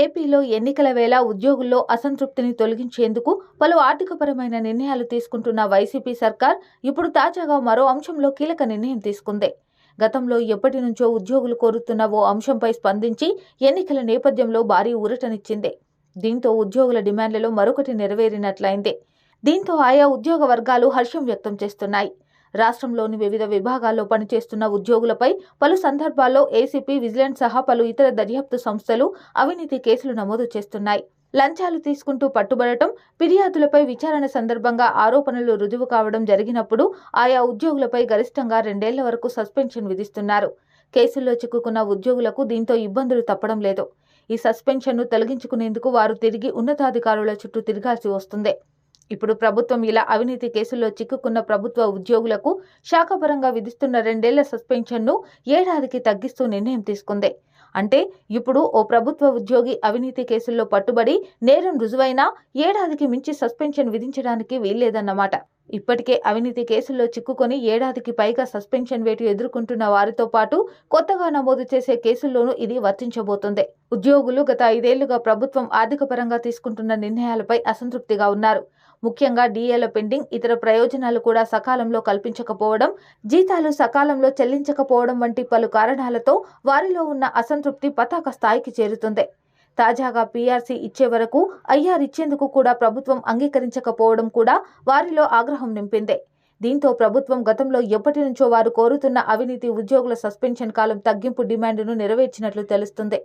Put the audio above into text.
ఏపీలో ఎన్నికల వేళ ఉద్యోగుల్లో అసంతృప్తిని తొలగించేందుకు పలు ఆర్థికపరమైన నిర్ణయాలు తీసుకుంటున్న వైసీపీ సర్కార్ ఇప్పుడు తాజాగా మరో అంశంలో కీలక నిర్ణయం తీసుకుంది. గతంలో ఎప్పటి నుంచో ఉద్యోగులు కోరుతున్న ఓ అంశంపై స్పందించి ఎన్నికల నేపథ్యంలో భారీ ఊరటనిచ్చింది. దీంతో ఉద్యోగుల డిమాండ్లలో మరొకటి నెరవేరినట్లయింది. దీంతో ఆయా ఉద్యోగ వర్గాలు హర్షం వ్యక్తం చేస్తున్నాయి. రాష్ట్రంలోని వివిధ విభాగాల్లో పనిచేస్తున్న ఉద్యోగులపై పలు సందర్భాల్లో ఏసీపీ విజిలెన్స్ సహా పలు ఇతర దర్యాప్తు సంస్థలు అవినీతి కేసులు నమోదు చేస్తున్నాయి. లంచాలు తీసుకుంటూ పట్టుబడటం ఫిర్యాదులపై విచారణ సందర్భంగా ఆరోపణలు రుజువు కావడం జరిగినప్పుడు ఆయా ఉద్యోగులపై గరిష్టంగా రెండేళ్ళ వరకు సస్పెన్షన్ విధిస్తున్నారు. కేసుల్లో చిక్కుకున్న ఉద్యోగులకు దీంతో ఇబ్బందులు తప్పడం లేదు. ఈ సస్పెన్షన్ను తొలగించుకునేందుకు వారు తిరిగి ఉన్నతాధికారుల చుట్టూ తిరగాల్సి వస్తుంది. ఇప్పుడు ప్రభుత్వం ఇలా అవినీతి కేసుల్లో చిక్కుకున్న ప్రభుత్వ ఉద్యోగులకు శాఖపరంగా విధిస్తున్న రెండేళ్ళ సస్పెన్షన్ను ఏడాదికి తగ్గిస్తూ నిర్ణయం తీసుకుంది. అంటే ఇప్పుడు ఓ ప్రభుత్వ ఉద్యోగి అవినీతి కేసుల్లో పట్టుబడి నేరం రుజువైనా ఏడాదికి మించి సస్పెన్షన్ విధించడానికి వీల్లేదన్నమాట. ఇప్పటికే అవినీతి కేసుల్లో చిక్కుకొని ఏడాదికి పైగా సస్పెన్షన్ వేటు ఎదుర్కొంటున్న వారితో పాటు కొత్తగా నమోదు చేసే కేసుల్లోనూ ఇది వర్తించబోతుంది. ఉద్యోగులు గత ఐదేళ్ళుగా ప్రభుత్వం ఆర్థిక పరంగా తీసుకుంటున్న నిర్ణయాలపై అసంతృప్తిగా ఉన్నారు. ముఖ్యంగా డిఏల పెండింగ్ ఇతర ప్రయోజనాలు కూడా సకాలంలో కల్పించకపోవడం జీతాలు సకాలంలో చెల్లించకపోవడం వంటి పలు కారణాలతో వారిలో ఉన్న అసంతృప్తి పతాక స్థాయికి చేరుతుంది. తాజాగా పీఆర్సీ ఇచ్చే వరకు ఐఆర్ ఇచ్చేందుకు కూడా ప్రభుత్వం అంగీకరించకపోవడం కూడా వారిలో ఆగ్రహం నింపింది. దీంతో ప్రభుత్వం గతంలో ఎప్పటి నుంచో వారు కోరుతున్న అవినీతి ఉద్యోగుల సస్పెన్షన్ కాలం తగ్గింపు డిమాండ్ను నెరవేర్చినట్లు తెలుస్తుంది.